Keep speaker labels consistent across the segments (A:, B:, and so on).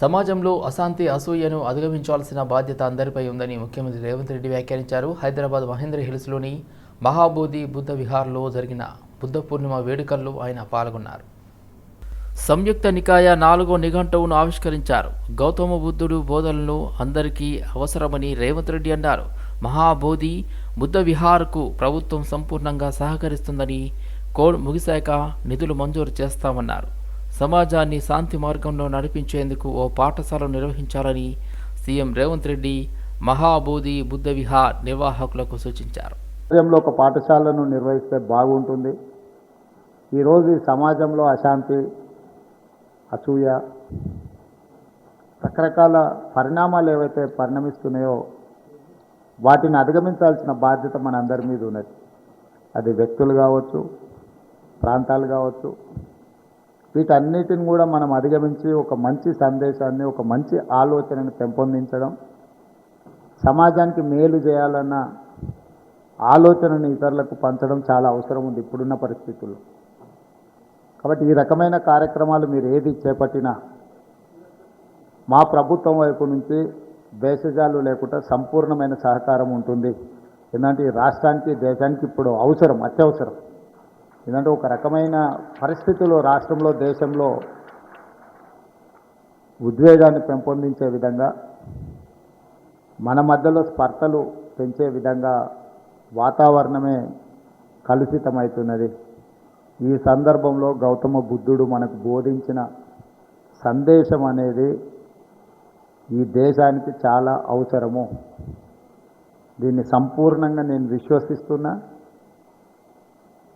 A: సమాజంలో అశాంతి అసూయను అధిగమించాల్సిన బాధ్యత అందరిపై ఉందని ముఖ్యమంత్రి రేవంత్ రెడ్డి వ్యాఖ్యానించారు. హైదరాబాద్ మహేంద్ర హిల్స్లోని మహాబోధి బుద్ధ విహార్లో జరిగిన బుద్ధ పూర్ణిమ వేడుకల్లో ఆయన పాల్గొన్నారు. సంయుక్త నికాయ నాలుగో నిఘంటువును ఆవిష్కరించారు. గౌతమ బుద్ధుడు బోధనలు అందరికీ అవసరమని రేవంత్ రెడ్డి అన్నారు. మహాబోధి బుద్ధ విహార్కు ప్రభుత్వం సంపూర్ణంగా సహకరిస్తుందని కోడ్ ముగిశాక నిధులు మంజూరు చేస్తామన్నారు. సమాజాన్ని శాంతి మార్గంలో నడిపించేందుకు ఓ పాఠశాల నిర్వహించాలని సీఎం రేవంత్ రెడ్డి మహాబోధి బుద్ధ విహార్ నిర్వాహకులకు సూచించారు.
B: సమాజంలో ఒక పాఠశాలను నిర్వహిస్తే బాగుంటుంది. ఈరోజు ఈ సమాజంలో అశాంతి అసూయ రకరకాల పరిణామాలు ఏవైతే పరిణమిస్తున్నాయో వాటిని అధిగమించాల్సిన బాధ్యత మన అందరి మీద ఉన్నది. అది వ్యక్తులు కావచ్చు ప్రాంతాలు కావచ్చు వీటన్నిటిని కూడా మనం అధిగమించి ఒక మంచి సందేశాన్ని ఒక మంచి ఆలోచనను పెంపొందించడం సమాజానికి మేలు చేయాలన్న ఆలోచనని ఇతరులకు పంచడం చాలా అవసరం ఉంది ఇప్పుడున్న పరిస్థితుల్లో. కాబట్టి ఈ రకమైన కార్యక్రమాలు మీరు ఏది చేపట్టినా మా ప్రభుత్వం వైపు నుంచి భేషజాలు లేకుండా సంపూర్ణమైన సహకారం ఉంటుంది. ఎందుకంటే ఈ రాష్ట్రానికి దేశానికి ఇప్పుడు అవసరం అత్యవసరం. ఎందుకంటే ఒక రకమైన పరిస్థితులు రాష్ట్రంలో దేశంలో ఉద్వేగాన్ని పెంపొందించే విధంగా మన మధ్యలో స్పర్ధలు పెంచే విధంగా వాతావరణమే కలుషితమవుతున్నది ఈ సందర్భంలో గౌతమ బుద్ధుడు మనకు బోధించిన సందేశం అనేది ఈ దేశానికి చాలా అవసరము. దీన్ని సంపూర్ణంగా నేను విశ్వసిస్తున్నా.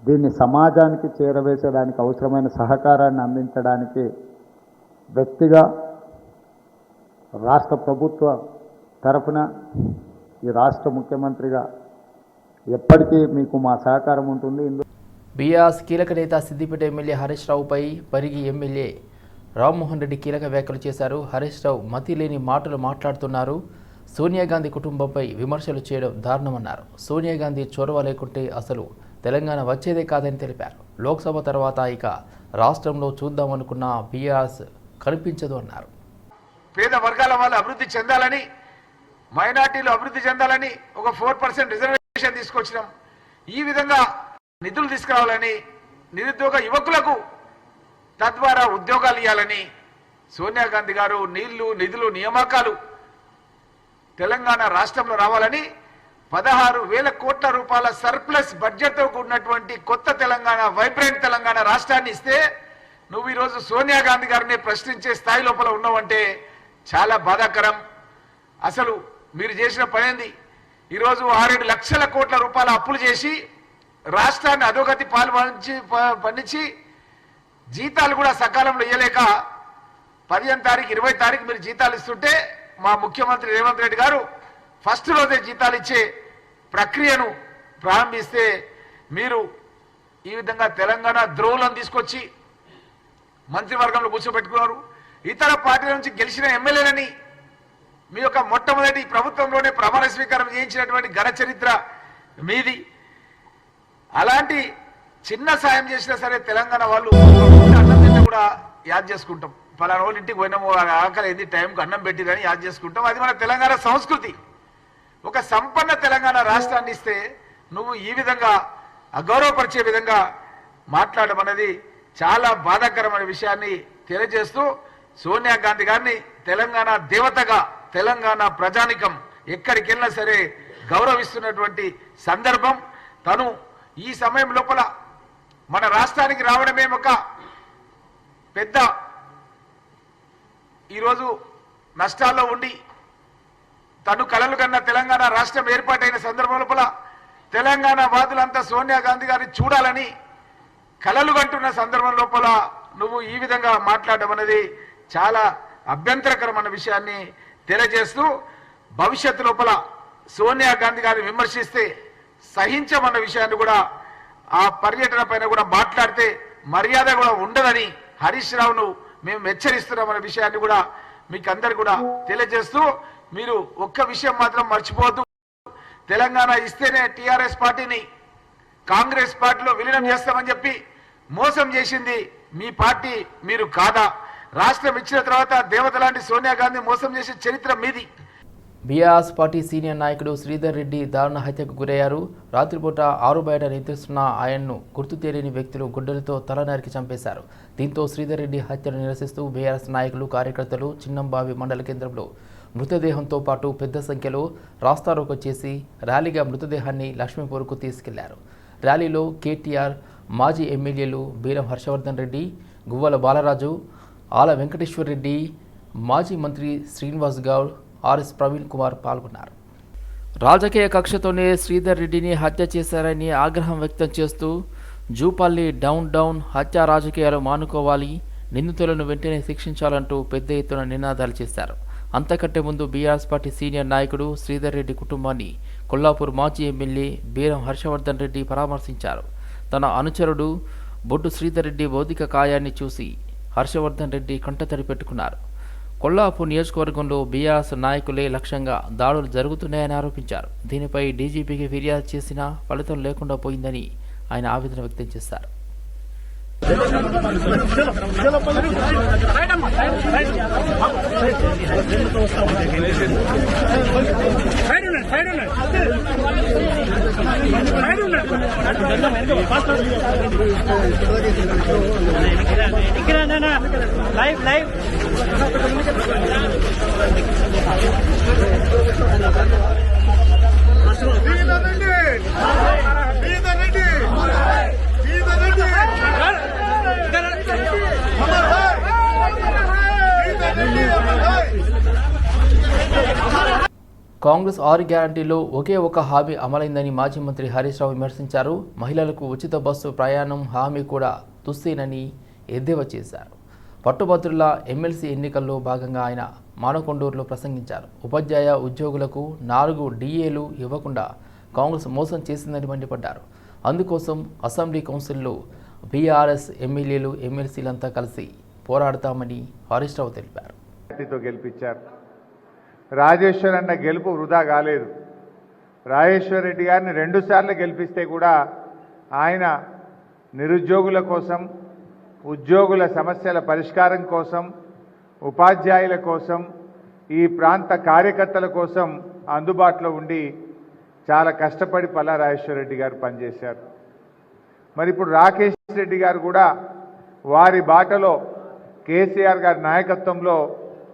B: దీన్ని సమాజానికి చేరవేసడానికి అవసరమైన సహకారాన్ని అందించడానికి వ్యక్తిగా రాష్ట్ర ప్రభుత్వ తరఫున ఈ రాష్ట్ర ముఖ్యమంత్రిగా ఎప్పటికీ మీకు మా సహకారం ఉంటుంది. ఇందులో
A: బీఆర్ఎస్ కీలక నేత సిద్దిపేట ఎమ్మెల్యే హరీష్ రావుపై పరిగి ఎమ్మెల్యే రామ్మోహన్ రెడ్డి కీలక వ్యాఖ్యలు చేశారు. హరీష్ రావు మతి లేని మాటలు మాట్లాడుతున్నారు. సోనియా గాంధీ కుటుంబంపై విమర్శలు చేయడం దారుణమన్నారు. సోనియా గాంధీ చొరవ లేకుంటే అసలు తెలంగాణ వచ్చేదే కాదని తెలిపారు. లోక్సభ తర్వాత ఇక రాష్ట్రంలో చూద్దామనుకున్న బీఆర్ఎస్ కనిపించదు అన్నారు.
C: పేద వర్గాల వాళ్ళు అభివృద్ధి చెందాలని మైనార్టీలు అభివృద్ధి చెందాలని ఒక ఫోర్ పర్సెంట్ రిజర్వేషన్ తీసుకొచ్చినాం. ఈ విధంగా నిధులు తీసుకురావాలని నిరుద్యోగ యువకులకు తద్వారా ఉద్యోగాలు ఇవ్వాలని సోనియా గాంధీ గారు నీళ్ళు నిధులు నియామకాలు తెలంగాణ రాష్ట్రంలో రావాలని పదహారు వేల కోట్ల రూపాయల సర్ప్లస్ బడ్జెట్తో కూడినటువంటి కొత్త తెలంగాణ వైబ్రెంట్ తెలంగాణ రాష్ట్రాన్ని ఇస్తే నువ్వు ఈరోజు సోనియా గాంధీ గారిని ప్రశ్నించే స్థాయి లోపల ఉన్నావంటే చాలా బాధాకరం. అసలు మీరు చేసిన పనేంది ఈరోజు ఆరేడు లక్షల కోట్ల రూపాయల అప్పులు చేసి రాష్ట్రాన్ని అధోగతి పాలు ప- పండించి జీతాలు కూడా సకాలంలో ఇవ్వలేక పదిహేను తారీఖు ఇరవై తారీఖు మీరు జీతాలు ఇస్తుంటే మా ముఖ్యమంత్రి రేవంత్ రెడ్డి గారు ఫస్ట్ రోజే జీతాలు ఇచ్చే ప్రక్రియను ప్రారంభిస్తే మీరు ఈ విధంగా తెలంగాణ ద్రోహులను తీసుకొచ్చి మంత్రివర్గంలో కూర్చోబెట్టుకున్నారు. ఇతర పార్టీల నుంచి గెలిచిన ఎమ్మెల్యేలని మీ యొక్క మొట్టమొదటి ప్రభుత్వంలోనే ప్రమాణ స్వీకారం చేయించినటువంటి ఘన చరిత్ర మీది. అలాంటి చిన్న సాయం చేసినా సరే తెలంగాణ వాళ్ళు అన్నం తిన్నా కూడా యాద్ చేసుకుంటాం. పలానా వాళ్ళు ఇంటికి పోయినాము ఆకలి ఏంది టైంకి అన్నం పెట్టిదని యాద్ చేసుకుంటాం. అది మన తెలంగాణ సంస్కృతి. ఒక సంపన్న తెలంగాణ రాష్ట్రాన్ని ఇస్తే నువ్వు ఈ విధంగా అగౌరవపరిచే విధంగా మాట్లాడడం అనేది చాలా బాధాకరమైన విషయాన్ని తెలియజేస్తూ సోనియా గాంధీ గారిని తెలంగాణ దేవతగా తెలంగాణ ప్రజానికం ఎక్కడికి వెళ్ళినా సరే గౌరవిస్తున్నటువంటి సందర్భం. తను ఈ సమయం లోపల మన రాష్ట్రానికి రావడమే ఒక పెద్ద ఈరోజు నష్టాల్లో ఉండి తను కలలు కన్న తెలంగాణ రాష్ట్రం ఏర్పాటైన సందర్భం లోపల తెలంగాణ వాదులంతా సోనియా గాంధీ గారిని చూడాలని కలలు కంటున్న సందర్భం లోపల నువ్వు ఈ విధంగా మాట్లాడడం అనేది చాలా అభ్యంతరకరమైన విషయాన్ని తెలియజేస్తూ భవిష్యత్తు లోపల సోనియా గాంధీ గారిని విమర్శిస్తే సహించమన్న విషయాన్ని కూడా ఆ పర్యటన పైన కూడా మాట్లాడితే మర్యాద కూడా ఉండదని హరీష్ రావును మేము హెచ్చరిస్తున్నామన్న విషయాన్ని కూడా మీకు అందరు కూడా తెలియజేస్తూ మీరు ఒక్క విషయం మాత్రం మర్చిపోవద్దు. తెలంగాణ ఇస్తేనే టిఆర్ఎస్ పార్టీని కాంగ్రెస్ పార్టీలో విలీనం చేస్తామని చెప్పి మోసం చేసింది మీ పార్టీ మీరు కాదా? రాష్ట్రం ఇచ్చిన తర్వాత దేవత లాంటి సోనియా గాంధీ మోసం చేసే చరిత్ర మీది.
A: బీఆర్ఎస్ పార్టీ సీనియర్ నాయకుడు శ్రీధర్ రెడ్డి దారుణ హత్యకు గురయ్యారు. రాత్రిపూట ఆరు బయట నిద్రిస్తున్న ఆయన్ను గుర్తు తెలియని వ్యక్తులు గుడ్డలతో తల నరికి చంపేశారు. దీంతో శ్రీధర్ రెడ్డి హత్యను నిరసిస్తూ బీఆర్ఎస్ నాయకులు కార్యకర్తలు చిన్నంబావి మండల కేంద్రంలో మృతదేహంతో పాటు పెద్ద సంఖ్యలో రాస్తారోకో చేసి ర్యాలీగా మృతదేహాన్ని లక్ష్మీపూర్కు తీసుకెళ్ళారు. ర్యాలీలో కేటీఆర్ మాజీ ఎమ్మెల్యేలు బీరం హర్షవర్ధన్ రెడ్డి గువ్వల బాలరాజు ఆల వెంకటేశ్వర్ రెడ్డి మాజీ మంత్రి శ్రీనివాస్ గౌడ్ ఆర్ఎస్ ప్రవీణ్ కుమార్ పాల్గొన్నారు. రాజకీయ కక్షతోనే శ్రీధర్ రెడ్డిని హత్య చేశారని ఆగ్రహం వ్యక్తం చేస్తూ జూపల్లి డౌన్ డౌన్ హత్య రాజకీయాలు మానుకోవాలి నిందితులను వెంటనే శిక్షించాలంటూ పెద్ద ఎత్తున నినాదాలు చేశారు. అంతకంటే ముందు బీఆర్ఎస్ పార్టీ సీనియర్ నాయకుడు శ్రీధర్ రెడ్డి కుటుంబాన్ని కొల్లాపూర్ మాజీ ఎమ్మెల్యే బీరం హర్షవర్ధన్ రెడ్డి పరామర్శించారు. తన అనుచరుడు బొడ్డు శ్రీధర్ రెడ్డి భౌతిక కాయాన్ని చూసి హర్షవర్ధన్ రెడ్డి కంటతడి పెట్టుకున్నారు. కొల్లాపూర్ నియోజకవర్గంలో బీఆర్ఎస్ నాయకులే లక్ష్యంగా దాడులు జరుగుతున్నాయని ఆరోపించారు. దీనిపై డీజీపీకి ఫిర్యాదు చేసినా ఫలితం లేకుండా పోయిందని ఆయన ఆవేదన వ్యక్తం చేశారు.
D: సైడ్ లైవ్ సైడ్ ఉన్నాయి సైడ్
A: కాంగ్రెస్ ఆరు గ్యారంటీలో ఒకే ఒక హామీ అమలైందని మాజీ మంత్రి హరీష్ రావు విమర్శించారు. మహిళలకు ఉచిత బస్సు ప్రయాణం హామీ కూడా దుస్తేనని ఎద్దేవా చేశారు. పట్టుభద్రుల ఎమ్మెల్సీ ఎన్నికల్లో భాగంగా ఆయన మానకొండూరులో ప్రసంగించారు. ఉపాధ్యాయ ఉద్యోగులకు నాలుగు డిఏలు ఇవ్వకుండా కాంగ్రెస్ మోసం చేసిందని మండిపడ్డారు. అందుకోసం అసెంబ్లీ కౌన్సిల్లో బీఆర్ఎస్ ఎమ్మెల్యేలు ఎమ్మెల్సీలంతా కలిసి పోరాడతామని హరీష్ రావు తెలిపారు.
E: గెలిపించారు. రాజేశ్వర్ అన్న గెలుపు వృధా కాలేదు. రాజేశ్వర్ రెడ్డి గారిని రెండుసార్లు గెలిపిస్తే కూడా ఆయన నిరుద్యోగుల కోసం ఉద్యోగుల సమస్యల పరిష్కారం కోసం ఉపాధ్యాయుల కోసం ఈ ప్రాంత కార్యకర్తల కోసం అందుబాటులో ఉండి చాలా కష్టపడి పల్లా రాజేశ్వర రెడ్డి గారు పనిచేశారు. మరి ఇప్పుడు రాకేష్ రెడ్డి గారు కూడా వారి బాటలో కేసీఆర్ గారి నాయకత్వంలో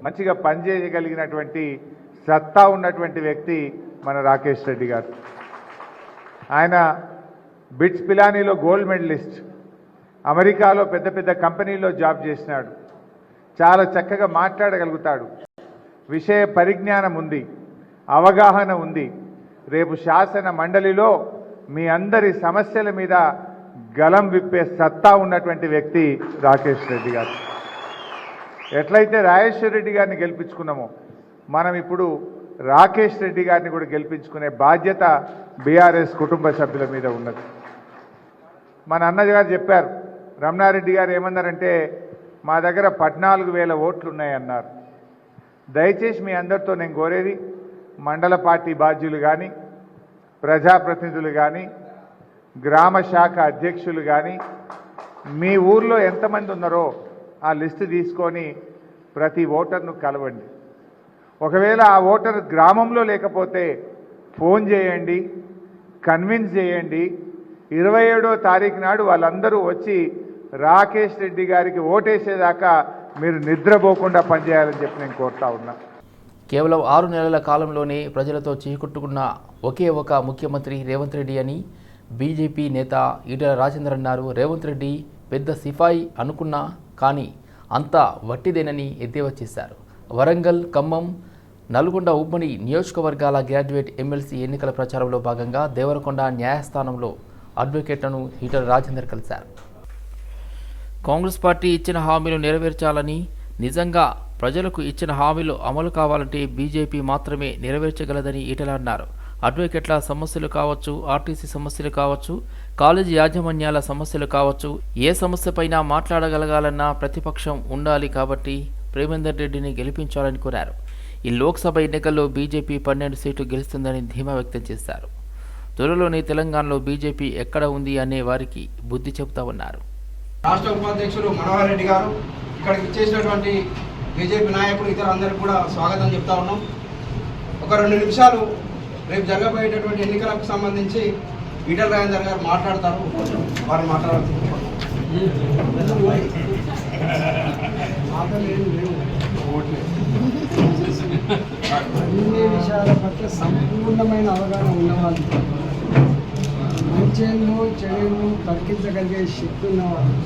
E: మంచిగా పనిచేయగలిగినటువంటి సత్తా ఉన్నటువంటి వ్యక్తి మన రాకేష్ రెడ్డి గారు. ఆయన బిట్స్ పిలానీలో గోల్డ్ మెడలిస్ట్. అమెరికాలో పెద్ద పెద్ద కంపెనీల్లో జాబ్ చేసినాడు. చాలా చక్కగా మాట్లాడగలుగుతాడు. విషయ పరిజ్ఞానం ఉంది. అవగాహన ఉంది. రేపు శాసన మండలిలో మీ అందరి సమస్యల మీద గలం విప్పే సత్తా ఉన్నటువంటి వ్యక్తి రాకేష్ రెడ్డి గారు. ఎట్లయితే రాజేశ్వర రెడ్డి గారిని గెలిపించుకున్నామో మనం ఇప్పుడు రాకేష్ రెడ్డి గారిని కూడా గెలిపించుకునే బాధ్యత బీఆర్ఎస్ కుటుంబ సభ్యుల మీద ఉన్నది. మన అన్నగారు గారు చెప్పారు రమణారెడ్డి గారు ఏమన్నారంటే మా దగ్గర పద్నాలుగు వేల ఓట్లు ఉన్నాయన్నారు. దయచేసి మీ అందరితో నేను కోరేది మండల పార్టీ బాధ్యులు కానీ ప్రజాప్రతినిధులు కానీ గ్రామ శాఖ అధ్యక్షులు కానీ మీ ఊర్లో ఎంతమంది ఉన్నారో ఆ లిస్టు తీసుకొని ప్రతి ఓటర్ను కలవండి. ఒకవేళ ఆ ఓటర్ గ్రామంలో లేకపోతే ఫోన్ చేయండి కన్విన్స్ చేయండి. ఇరవై ఏడో తారీఖు నాడు వాళ్ళందరూ వచ్చి రాకేష్ రెడ్డి గారికి ఓటేసేదాకా మీరు నిద్రపోకుండా పనిచేయాలని చెప్పి నేను కోరుతా ఉన్నా.
A: కేవలం ఆరు నెలల కాలంలోనే ప్రజలతో చీకొట్టుకున్న ఒకే ఒక ముఖ్యమంత్రి రేవంత్ రెడ్డి అని బీజేపీ నేత ఈటల రాజేందర్ అన్నారు. రేవంత్ రెడ్డి పెద్ద సిఫాయి అనుకున్నా కానీ అంతా వట్టిదేనని ఎద్దేవా చేశారు. వరంగల్ ఖమ్మం నల్గొండ ఉమ్మడి నియోజకవర్గాల గ్రాడ్యుయేట్ ఎమ్మెల్సీ ఎన్నికల ప్రచారంలో భాగంగా దేవరకొండ న్యాయస్థానంలో అడ్వకేట్లను హీటర్ రాజేందర్ కలిశారు. కాంగ్రెస్ పార్టీ ఇచ్చిన హామీలు నెరవేర్చాలని నిజంగా ప్రజలకు ఇచ్చిన హామీలు అమలు కావాలంటే బీజేపీ మాత్రమే నెరవేర్చగలదని ఈటల అన్నారు అడ్వకేట్ల సమస్యలు కావచ్చు ఆర్టీసీ సమస్యలు కావచ్చు కాలేజీ యాజమాన్యాల సమస్యలు కావచ్చు ఏ సమస్యపైనా మాట్లాడగలగాలన్నా ప్రతిపక్షం ఉండాలి కాబట్టి ప్రేమేందర్ రెడ్డిని గెలిపించాలని కోరారు. ఈ లోక్సభ ఎన్నికల్లో బీజేపీ పన్నెండు సీట్లు గెలుస్తుందని ధీమా వ్యక్తం చేశారు. త్వరలోనే తెలంగాణలో బీజేపీ ఎక్కడ ఉంది అనే వారికి బుద్ధి చెబుతా ఉన్నారు.
F: రాష్ట్ర ఉపాధ్యక్షులు మనోహర్ రెడ్డి గారు ఇక్కడికి ఇచ్చేసినటువంటి బీజేపీ నాయకులు ఇతర అందరికి కూడా స్వాగతం చెప్తా ఉన్నాం. ఒక రెండు నిమిషాలు రేపు జరగబోయేటటువంటి ఎన్నికలకు సంబంధించి ఈటల రాజేందర్ గారు మాట్లాడతారు వారు మాట్లాడుతున్నారు
G: అన్ని విషయాల పట్ల సంపూర్ణమైన అవగాహన ఉన్నవాళ్ళు మంచేళ్ళు చెడును తగ్గించగలిగే శక్తి ఉన్నవాళ్ళు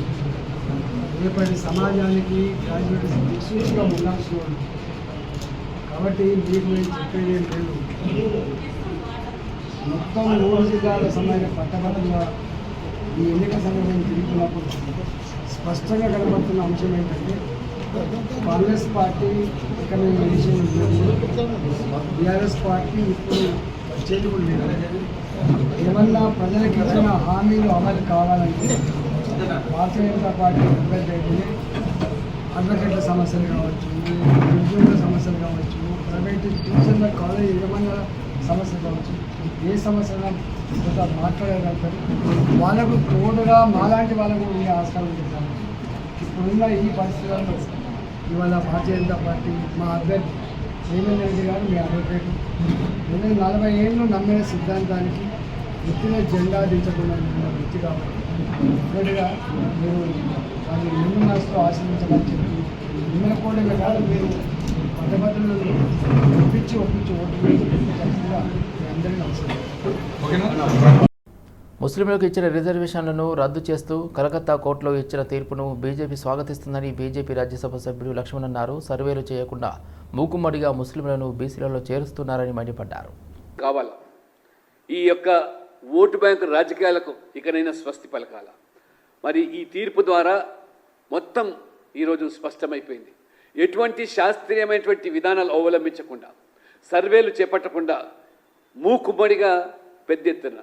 G: రేపటి సమాజానికి గ్రాడ్యుయేట్స్ దిక్సూచిగా ఉండాల్సిన వాళ్ళు. కాబట్టి మీకు నేను చెప్పేది ఏం లేదు. మొత్తం మూడు జిల్లాల సమయంలో ఈ ఎన్నిక సమయం తిరుగుతున్నప్పుడు స్పష్టంగా కనబడుతున్న అంశం ఏంటంటే కాంగ్రెస్ పార్టీ ఇక్కడ విషయం బీఆర్ఎస్ పార్టీ ఇప్పుడు వచ్చేది కూడా లేదు. ఏమన్నా ప్రజలకు ఇచ్చిన హామీలు అమలు కావాలంటే భారతీయ జనతా పార్టీ అభ్యర్థి అయితేనే అడ్వకేట్ల సమస్యలు కావచ్చు ఉద్యోగుల సమస్యలు కావచ్చు ప్రైవేట్ ట్యూషన్ల కాలేజ్ ఏమన్నా సమస్యలు కావచ్చు ఏ సమస్య మాట్లాడగలుగుతారు వాళ్ళకు తోడుగా మాలాంటి వాళ్ళకు ఉండే ఆస్కారం ఉంటుంది ఇప్పుడున్న ఈ పరిస్థితుల్లో ఇవాళ భారతీయ జనతా పార్టీ మా అభ్యర్థి రేవంత్ రెడ్డి గారు మీ అడ్వకేట్ నేను నలభై ఏళ్ళు నమ్మిన సిద్ధాంతానికి వ్యక్తిగా జెండా దించకుండా వ్యక్తి కాబట్టి అభ్యర్థిగా మీరు దాన్ని ఎన్ని మనసులో ఆశ్రయించమని చెప్పి మిమ్మల్ని కూడా కాదు మీరు పట్టభద్రులను ఒప్పించి ఒప్పించి ఓటు వేసి ఖచ్చితంగా
A: ముస్లింలకు ఇచ్చిన రిజర్వేషన్లను రద్దు చేస్తూ కలకత్తా కోర్టులో ఇచ్చిన తీర్పును బీజేపీ స్వాగతిస్తుందని బీజేపీ రాజ్యసభ సభ్యుడు లక్ష్మణ్ అన్నారు. సర్వేలు చేయకుండా మూకుమ్మడిగా ముస్లింలను బీసీలలో చేరుస్తున్నారని మండిపడ్డారు.
H: కావాలా? ఈ యొక్క ఓటు బ్యాంకు రాజకీయాలకు ఇకనైనా స్వస్తి పలకాల? మరి ఈ తీర్పు ద్వారా మొత్తం ఈరోజు స్పష్టమైపోయింది. ఎటువంటి శాస్త్రీయమైనటువంటి విధానాలు అవలంబించకుండా సర్వేలు చేపట్టకుండా మూకుమ్మడిగా పెద్ద ఎత్తున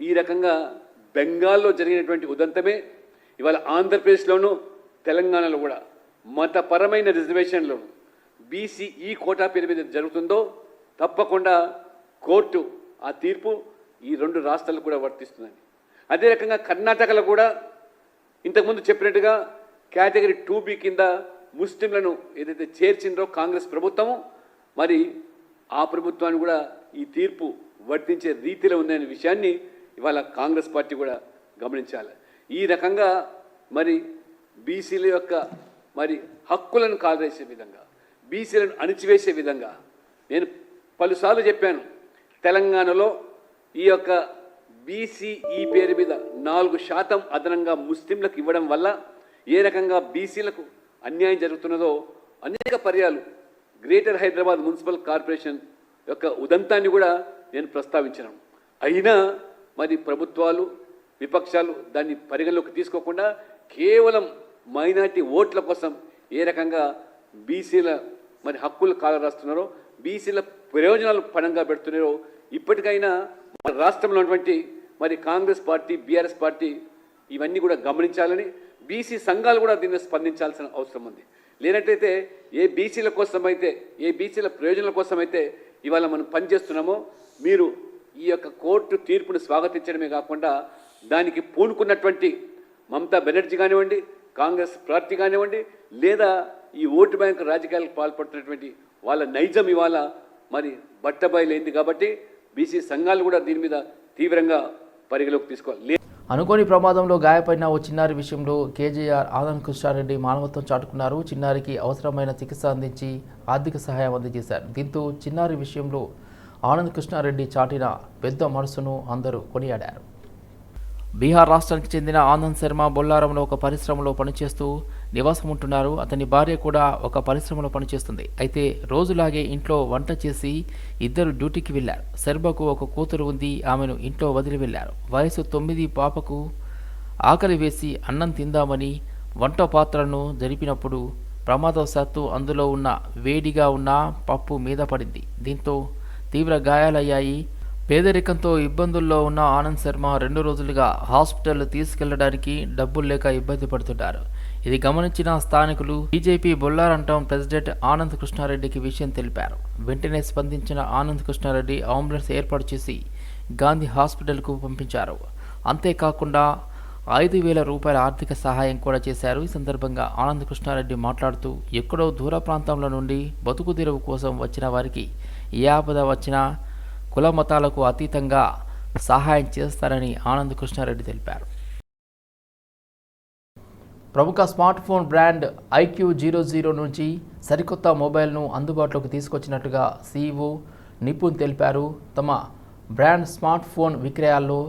H: ఈ రకంగా బెంగాల్లో జరిగినటువంటి ఉదంతమే ఇవాళ ఆంధ్రప్రదేశ్లోనూ తెలంగాణలో కూడా మతపరమైన రిజర్వేషన్లను బీసీ ఈ కోటా పేరు మీద జరుగుతుందో తప్పకుండా కోర్టు ఆ తీర్పు ఈ రెండు రాష్ట్రాలకు కూడా వర్తిస్తుందని అదే రకంగా కర్ణాటకలో కూడా ఇంతకుముందు చెప్పినట్టుగా కేటగిరీ టూ బి కింద ముస్లింలను ఏదైతే చేర్చిందో కాంగ్రెస్ ప్రభుత్వము మరి ఆ ప్రభుత్వాన్ని కూడా ఈ తీర్పు వర్తించే రీతిలో ఉందనే విషయాన్ని ఇవాళ కాంగ్రెస్ పార్టీ కూడా గమనించాలి. ఈ రకంగా మరి బీసీల యొక్క మరి హక్కులను కాలరేసే విధంగా బీసీలను అణిచివేసే విధంగా నేను పలుసార్లు చెప్పాను. తెలంగాణలో ఈ యొక్క బీసీఈ పేరు మీద నాలుగు శాతం అదనంగా ముస్లింలకు ఇవ్వడం వల్ల ఏ రకంగా బీసీలకు అన్యాయం జరుగుతున్నదో అనేక పర్యాలు. గ్రేటర్ హైదరాబాద్ మున్సిపల్ కార్పొరేషన్ యొక్క ఉదంతాన్ని కూడా నేను ప్రస్తావించాను అయినా మరి ప్రభుత్వాలు విపక్షాలు దాన్ని పరిగణలోకి తీసుకోకుండా కేవలం మైనార్టీ ఓట్ల కోసం ఏ రకంగా బీసీల మరి హక్కులు కాలరాస్తున్నారో బీసీల ప్రయోజనాలు పణంగా పెడుతున్నారో ఇప్పటికైనా మన రాష్ట్రంలో ఉన్నటువంటి మరి కాంగ్రెస్ పార్టీ బీఆర్ఎస్ పార్టీ ఇవన్నీ కూడా గమనించాలని బీసీ సంఘాలు కూడా దీన్ని స్పందించాల్సిన అవసరం ఉంది. లేనట్లయితే ఏ బీసీల కోసమైతే ఏ బీసీల ప్రయోజనాల కోసమైతే ఇవాళ మనం పనిచేస్తున్నామో మీరు ఈ యొక్క కోర్టు తీర్పును స్వాగతించడమే కాకుండా దానికి పూనుకున్నటువంటి మమతా బెనర్జీ కానివ్వండి కాంగ్రెస్ పార్టీ కానివ్వండి లేదా ఈ ఓటు బ్యాంకు రాజకీయాలకు పాల్పడుతున్నటువంటి వాళ్ళ నైజం ఇవాళ మరి బట్టబయలైంది కాబట్టి బీసీ సంఘాలు కూడా దీని మీద తీవ్రంగా పరిగణలోకి తీసుకోవాలి.
A: అనుకోని ప్రమాదంలో గాయపడిన ఓ చిన్నారి విషయంలో కేజీఆర్ ఆనంద్ కృష్ణారెడ్డి మానవత్వం చాటుకున్నారు. చిన్నారికి అవసరమైన చికిత్స అందించి ఆర్థిక సహాయం అందజేశారు. దీంతో చిన్నారి విషయంలో ఆనంద్ కృష్ణారెడ్డి చాటిన పెద్ద మనసును అందరూ కొనియాడారు. బీహార్ రాష్ట్రానికి చెందిన ఆనంద్ శర్మ బొల్లారంలో ఒక పరిశ్రమలో పనిచేస్తూ నివాసం ఉంటున్నారు అతని భార్య కూడా ఒక పరిశ్రమలో పనిచేస్తుంది. అయితే రోజులాగే ఇంట్లో వంట చేసి ఇద్దరు డ్యూటీకి వెళ్ళారు శర్మకు ఒక కూతురు ఉంది. ఆమెను ఇంట్లో వదిలి వెళ్ళారు వయసు తొమ్మిది. పాపకు ఆకలి వేసి అన్నం తిందామని వంట పాత్రను జరిపినప్పుడు ప్రమాదవశాత్తు అందులో ఉన్న వేడిగా ఉన్న పప్పు మీద పడింది. దీంతో తీవ్ర గాయాలయ్యాయి. పేదరికంతో ఇబ్బందుల్లో ఉన్న ఆనంద్ శర్మ రెండు రోజులుగా హాస్పిటల్ తీసుకెళ్ళడానికి డబ్బులు లేక ఇబ్బంది పడుతున్నారు. ఇది గమనించిన స్థానికులు బీజేపీ బొల్లారంటం ప్రెసిడెంట్ ఆనంద్ కృష్ణారెడ్డికి విషయం తెలిపారు. వెంటనే స్పందించిన ఆనంద్ కృష్ణారెడ్డి అంబులెన్స్ ఏర్పాటు చేసి గాంధీ హాస్పిటల్కు పంపించారు. అంతేకాకుండా ఐదు వేల రూపాయల ఆర్థిక సహాయం కూడా చేశారు. ఈ సందర్భంగా ఆనంద్ కృష్ణారెడ్డి మాట్లాడుతూ ఎక్కడో దూర ప్రాంతంలో నుండి బతుకు తెరువు కోసం వచ్చిన వారికి ఏ ఆపద వచ్చినా కుల మతాలకు అతీతంగా సహాయం చేస్తారని ఆనంద్ కృష్ణారెడ్డి తెలిపారు. ప్రముఖ smart phone brand iQOO zero zero నుంచి సరికొత్త మొబైల్ను అందుబాటులోకి తీసుకొచ్చినట్టుగా సీఈఓ నిపుణ్ తెలిపారు. తమ బ్రాండ్ స్మార్ట్ ఫోన్ విక్రయాల్లో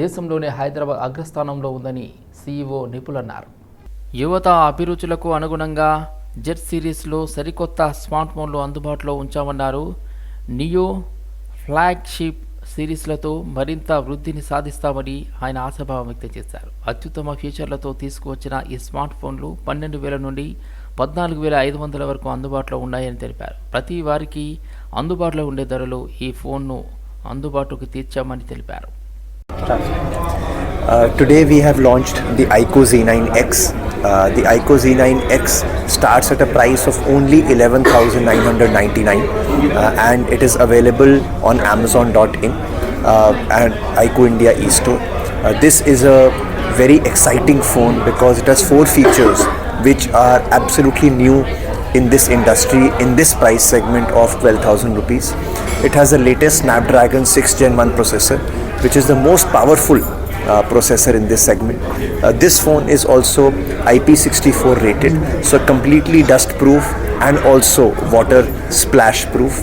A: దేశంలోనే హైదరాబాద్ అగ్రస్థానంలో ఉందని సీఈఓ నిపుల్ అన్నారు. యువత అభిరుచులకు అనుగుణంగా జెట్ సిరీస్లో సరికొత్త స్మార్ట్ ఫోన్లు అందుబాటులో ఉంచామన్నారు. నియో ఫ్లాగ్షిప్ సిరీస్లతో మరింత వృద్ధిని సాధిస్తామని ఆయన ఆశాభావం వ్యక్తం చేశారు. అత్యుత్తమ ఫీచర్లతో తీసుకువచ్చిన ఈ స్మార్ట్ ఫోన్లు పన్నెండు వేల నుండి పద్నాలుగు వేల ఐదు వందల వరకు అందుబాటులో ఉన్నాయని తెలిపారు. ప్రతి వారికి అందుబాటులో ఉండే ధరలు ఈ ఫోన్ను అందుబాటులోకి తీర్చామని తెలిపారు.
I: Uh, today we have launched the nine Z9X. Uh, the ICO Z9X starts at a price of only 11,999 uh, and it is available on Amazon.in uh, and ICO India eStore. Uh, this is a very exciting phone because it has four features which are absolutely new in this industry in this price segment of 12000 rupees it has the latest snapdragon 6 gen 1 processor which is the most powerful processor in this segment uh, this phone is also ip64 rated so completely dust proof and also water splash proof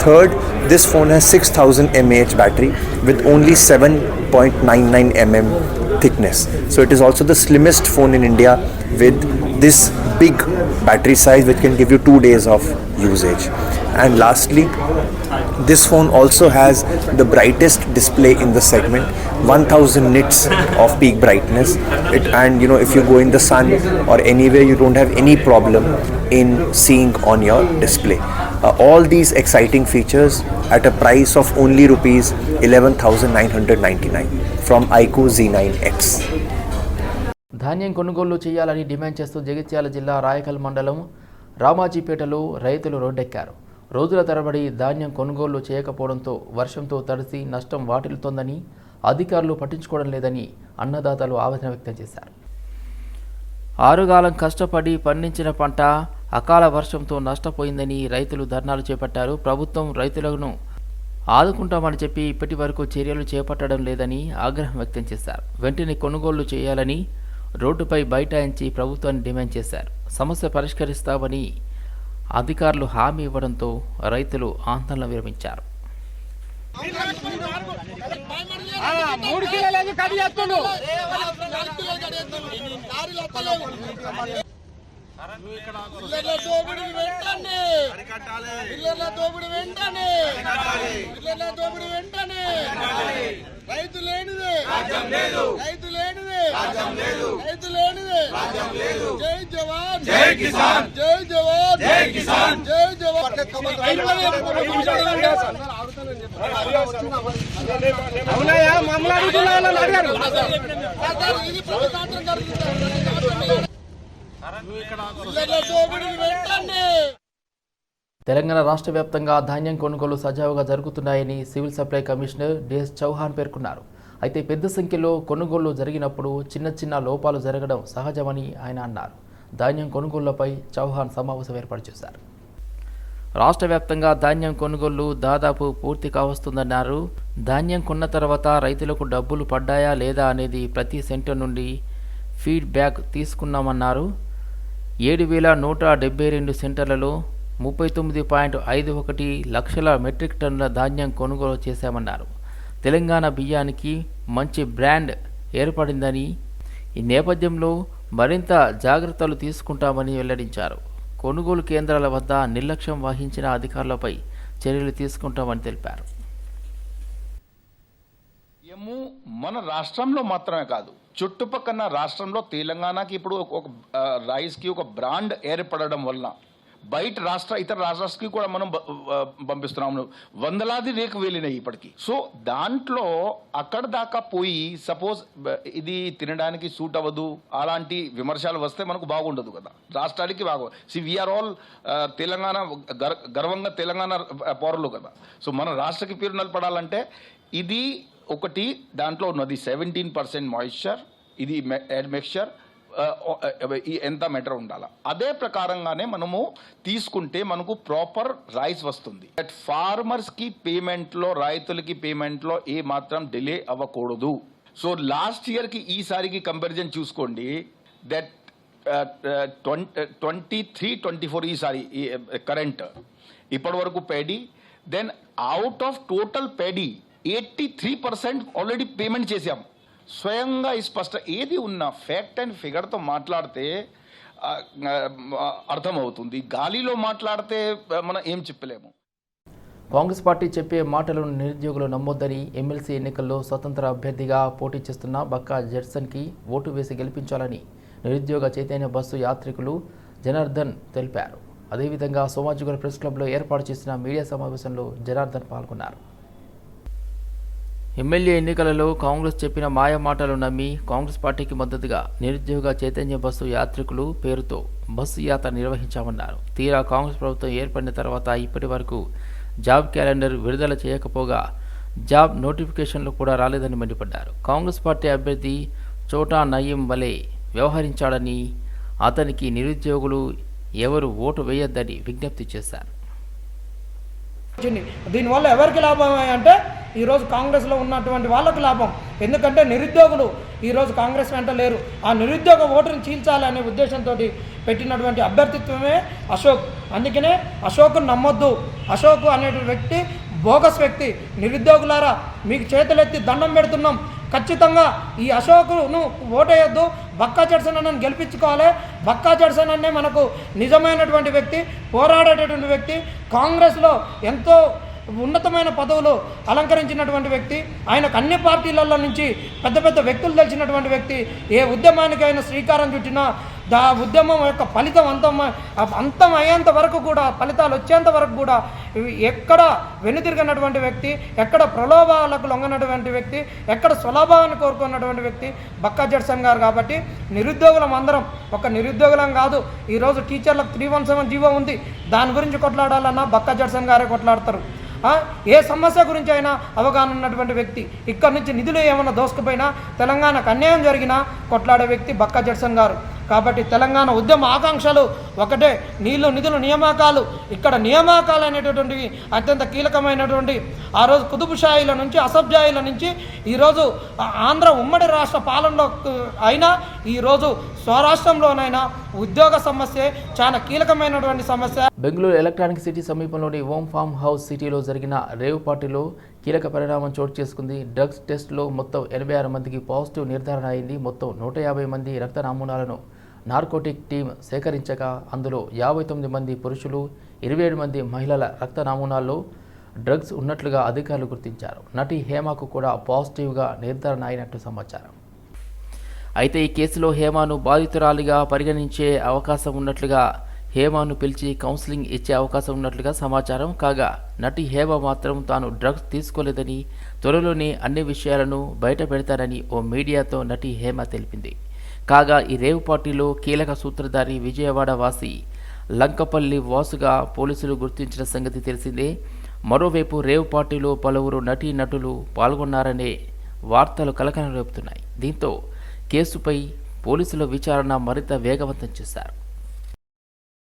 I: third this phone has 6000 mAh battery with only 7.99 mm thickness. So it is also the slimmest phone in India with this big battery size which can give you two days of usage. And lastly, this phone also has the brightest display in the segment 1000 nits of peak brightness it, and you know if you go in the sun or anywhere you don't have any problem in seeing on your display uh, all these exciting features at a price of only rupees 11999 from ico z9x
A: ధాన్యం కొనుగోలు చేయాలని demand చేస్తూ జగిత్యాల జిల్లా రాయకల్ మండలం రామాజీపేటలో రైతులు రోడ్డెక్కారు రోజుల తరబడి ధాన్యం కొనుగోలు చేయకపోవడంతో వర్షంతో తడిసి నష్టం వాటిల్లుతోందని అధికారులు పట్టించుకోవడం లేదని అన్నదాతలు ఆవేదన వ్యక్తం చేశారు. ఆరుగాలం కష్టపడి పండించిన పంట అకాల వర్షంతో నష్టపోయిందని రైతులు ధర్నాలు చేపట్టారు. ప్రభుత్వం రైతులను ఆదుకుంటామని చెప్పి ఇప్పటి వరకు చర్యలు చేపట్టడం లేదని ఆగ్రహం వ్యక్తం చేశారు. వెంటనే కొనుగోలు చేయాలని రోడ్డుపై బైఠాయించి ప్రభుత్వాన్ని డిమాండ్ చేశారు. సమస్య పరిష్కరిస్తామని అధికారులు హామీ ఇవ్వడంతో రైతులు ఆందోళన విరమించారు.
D: మూడు కిలోలు కడి చేస్తుండు
J: పిల్లల దోపిడి వెంటనే. పిల్లల దోపిడి వెంటనే. పిల్లల దోపిడి వెంటనే. రైతు లేనిదే. రైతు లేనిదే. రైతు లేనిదే. జై జవాన్. జై కిసాన్. జై జవాన్. జై కిసాన్. జై జవాన్.
D: అవునయ్యా మమ్మల్ని అడుగుతున్నా అడిగారు
J: ఇది ప్రతి సంవత్సరం జరుగుతుంది
A: తెలంగాణ రాష్ట్ర వ్యాప్తంగా ధాన్యం కొనుగోలు సజావుగా జరుగుతున్నాయని civil supply commissioner DS Chauhan పేర్కొన్నారు. అయితే పెద్ద సంఖ్యలో కొనుగోళ్ళు జరిగినప్పుడు చిన్న చిన్న లోపాలు జరగడం సహజమని ఆయన అన్నారు. ధాన్యం కొనుగోళ్ళపై చౌహాన్ సమావేశం ఏర్పాటు చేశారు. రాష్ట్ర వ్యాప్తంగా ధాన్యం కొనుగోళ్ళు దాదాపు పూర్తి కావస్తుందన్నారు. ధాన్యం కొన్న తర్వాత రైతులకు డబ్బులు పడ్డాయా లేదా అనేది ప్రతి సెంటర్ నుండి ఫీడ్బ్యాక్ తీసుకున్నామన్నారు. ఏడు వేల నూట డెబ్బై రెండు సెంటర్లలో ముప్పై తొమ్మిది పాయింట్ ఐదు ఒకటి లక్షల మెట్రిక్ టన్నుల ధాన్యం కొనుగోలు చేశామన్నారు. తెలంగాణ బియ్యానికి మంచి బ్రాండ్ ఏర్పడిందని ఈ నేపథ్యంలో మరింత జాగ్రత్తలు తీసుకుంటామని వెల్లడించారు. కొనుగోలు కేంద్రాల వద్ద నిర్లక్ష్యం వహించిన అధికారులపై చర్యలు తీసుకుంటామని తెలిపారు.
K: మన రాష్ట్రంలో మాత్రమే కాదు చుట్టుపక్కన రాష్ట్రంలో తెలంగాణకి ఇప్పుడు ఒక- రైస్కి ఒక బ్రాండ్ ఏర్పడడం వలన బయట రాష్ట్ర ఇతర రాష్ట్రాలకి కూడా మనం పంపిస్తున్నాము వందలాది రేకు వెళ్ళినాయి ఇప్పటికి. సో దాంట్లో అక్కడ దాకా పోయి సపోజ్ ఇది తినడానికి సూట్ అవ్వదు. అలాంటి విమర్శలు వస్తే మనకు బాగుండదు కదా. రాష్ట్రానికి బాగు సి వీఆర్ ఆల్ తెలంగాణ గర్వంగా తెలంగాణ పౌరులు కదా. సో మన రాష్ట్రకి పేరు నిలబడాలంటే ఇది ఒకటి దాంట్లో ఉన్నది సెవెంటీన్ పర్సెంట్ మాయిశ్చర్ ఇది మిక్చర్ ఎంత మెటర్ ఉండాలి? అదే ప్రకారంగానే మనము తీసుకుంటే మనకు ప్రాపర్ రైస్ వస్తుంది. దట్ ఫార్మర్స్కి పేమెంట్లో రైతులకి పేమెంట్లో ఏ మాత్రం డిలే అవ్వకూడదు. సో లాస్ట్ ఇయర్కి ఈసారికి కంపారిజన్ చూసుకోండి. That twenty three twenty four ఈసారి కరెంట్ ఇప్పటి వరకు paddy then out of total paddy eighty three percent already payment చేశాం. స్వయంగా ఈ స్పష్ట ఏది ఉన్నా ఫ్యాక్ట్ అండ్ ఫిగర్తో మాట్లాడితే అర్థమవుతుంది. గాలిలో మాట్లాడితే మనం ఏం చెప్పలేము.
A: కాంగ్రెస్ పార్టీ చెప్పే మాటలను నిరుద్యోగులు నమ్మొద్దని ఎమ్మెల్సీ ఎన్నికల్లో స్వతంత్ర అభ్యర్థిగా పోటీ చేస్తున్న బక్కా జెర్సన్కి ఓటు వేసి గెలిపించాలని నిరుద్యోగ చైతన్య బస్సు యాత్రికులు జనార్దన్ తెలిపారు. అదేవిధంగా సోమాజిగూడ ప్రెస్ క్లబ్లో ఏర్పాటు చేసిన మీడియా సమావేశంలో జనార్దన్ పాల్గొన్నారు. ఎమ్మెల్యే ఎన్నికలలో కాంగ్రెస్ చెప్పిన మాయ మాటలు నమ్మి కాంగ్రెస్ పార్టీకి మద్దతుగా నిరుద్యోగ చైతన్య బస్సు యాత్రికులు పేరుతో బస్సు యాత్ర నిర్వహించామన్నారు. తీరా కాంగ్రెస్ ప్రభుత్వం ఏర్పడిన తర్వాత ఇప్పటి వరకు జాబ్ క్యాలెండర్ విడుదల చేయకపోగా జాబ్ నోటిఫికేషన్లు కూడా రాలేదని మండిపడ్డారు. కాంగ్రెస్ పార్టీ అభ్యర్థి చోటా నయీం వలే వ్యవహరించాడని అతనికి నిరుద్యోగులు ఎవరు ఓటు వేయొద్దని విజ్ఞప్తి చేశారు.
L: వచ్చింది. దీనివల్ల ఎవరికి లాభం అంటే ఈరోజు కాంగ్రెస్లో ఉన్నటువంటి వాళ్ళకు లాభం. ఎందుకంటే నిరుద్యోగులు ఈరోజు కాంగ్రెస్ వెంట లేరు. ఆ నిరుద్యోగ ఓటుని చీల్చాలనే ఉద్దేశంతో పెట్టినటువంటి అభ్యర్థిత్వమే అశోక్. అందుకనే అశోక్ నమ్మొద్దు. అశోక్ అనే వ్యక్తి బోగస్ వ్యక్తి. నిరుద్యోగులారా మీకు చేతులెత్తి దండం పెడుతున్నాం. ఖచ్చితంగా ఈ అశోకును ఓటేయొద్దు. బక్కా జడ్సన్ గెలిపించుకోవాలి. బక్కా జడ్సన్ అన్నే మనకు నిజమైనటువంటి వ్యక్తి పోరాడేటటువంటి వ్యక్తి. కాంగ్రెస్లో ఎంతో ఉన్నతమైన పదవులు అలంకరించినటువంటి వ్యక్తి ఆయనకు అన్ని పార్టీలలో నుంచి పెద్ద పెద్ద వ్యక్తులు తెలిసినటువంటి వ్యక్తి ఏ ఉద్యమానికి ఆయన శ్రీకారం చుట్టినా దా ఉద్యమం యొక్క ఫలితం అంతం అంతం అయ్యేంత వరకు కూడా ఫలితాలు వచ్చేంత వరకు కూడా ఎక్కడ వెనుతిరిగినటువంటి వ్యక్తి ఎక్కడ ప్రలోభాలకు లొంగనటువంటి వ్యక్తి ఎక్కడ స్వలాభాన్ని కోరుకున్నటువంటి వ్యక్తి బక్కా జడ్సన్ గారు కాబట్టి నిరుద్యోగులం అందరం ఒక నిరుద్యోగులం కాదు. ఈరోజు టీచర్లకు త్రీ వన్ సెవెన్ జీవో ఉంది. దాని గురించి కొట్లాడాలన్నా బక్కా జడ్సన్ గారే కొట్లాడతారు. ఏ సమస్య గురించి అయినా అవగాహన ఉన్నటువంటి వ్యక్తి. ఇక్కడి నుంచి నిధులు ఏమైనా దోసుకుపోయినా తెలంగాణకు అన్యాయం జరిగినా కొట్లాడే వ్యక్తి బక్కా జడ్సన్ గారు. కాబట్టి తెలంగాణ ఉద్యమ ఆకాంక్షలు ఒకటే. నీళ్ళు నిధులు నియామకాలు. ఇక్కడ నియామకాలు అనేటటువంటివి అత్యంత కీలకమైనటువంటి ఆ రోజు కుతుబుషాయిల నుంచి అసబ్జాయిల నుంచి ఈరోజు ఆంధ్ర ఉమ్మడి రాష్ట్ర పాలనలో అయినా ఈరోజు స్వరాష్ట్రంలోనైనా ఉద్యోగ సమస్య చాలా కీలకమైనటువంటి సమస్య.
A: బెంగళూరు ఎలక్ట్రానిక్ సిటీ సమీపంలోని ఓం ఫామ్ హౌస్ సిటీలో జరిగిన రేవ్ పార్టీలో కీలక పరిణామం చోటు చేసుకుంది. డ్రగ్స్ టెస్ట్లో మొత్తం ఎనభై ఆరు మందికి పాజిటివ్ నిర్ధారణ అయింది. మొత్తం నూట యాభై మంది రక్త నమూనాలను నార్కోటిక్ టీం సేకరించగా అందులో యాభై తొమ్మిది మంది పురుషులు ఇరవై ఏడు మంది మహిళల రక్త నమూనాల్లో డ్రగ్స్ ఉన్నట్లుగా అధికారులు గుర్తించారు. నటి హేమకు కూడా పాజిటివ్గా నిర్ధారణ అయినట్టు సమాచారం. అయితే ఈ కేసులో హేమను బాధితురాలిగా పరిగణించే అవకాశం ఉన్నట్లుగా హేమను పిలిచి కౌన్సిలింగ్ ఇచ్చే అవకాశం ఉన్నట్లుగా సమాచారం కాగా నటి హేమ మాత్రం తాను డ్రగ్స్ తీసుకోలేదని త్వరలోనే అన్ని విషయాలను బయట పెడతానని ఓ మీడియాతో నటి హేమ తెలిపింది. కాగా ఈ రేవ్ పార్టీలో కీలక సూత్రధారి విజయవాడ వాసి లంకపల్లి వాసుగా పోలీసులు గుర్తించిన సంగతి తెలిసిందే. మరోవైపు రేవ్ పార్టీలో పలువురు నటీ నటులు పాల్గొన్నారనే వార్తలు కలకలం రేపుతున్నాయి. దీంతో కేసుపై పోలీసుల విచారణ మరింత వేగవంతం చేశారు.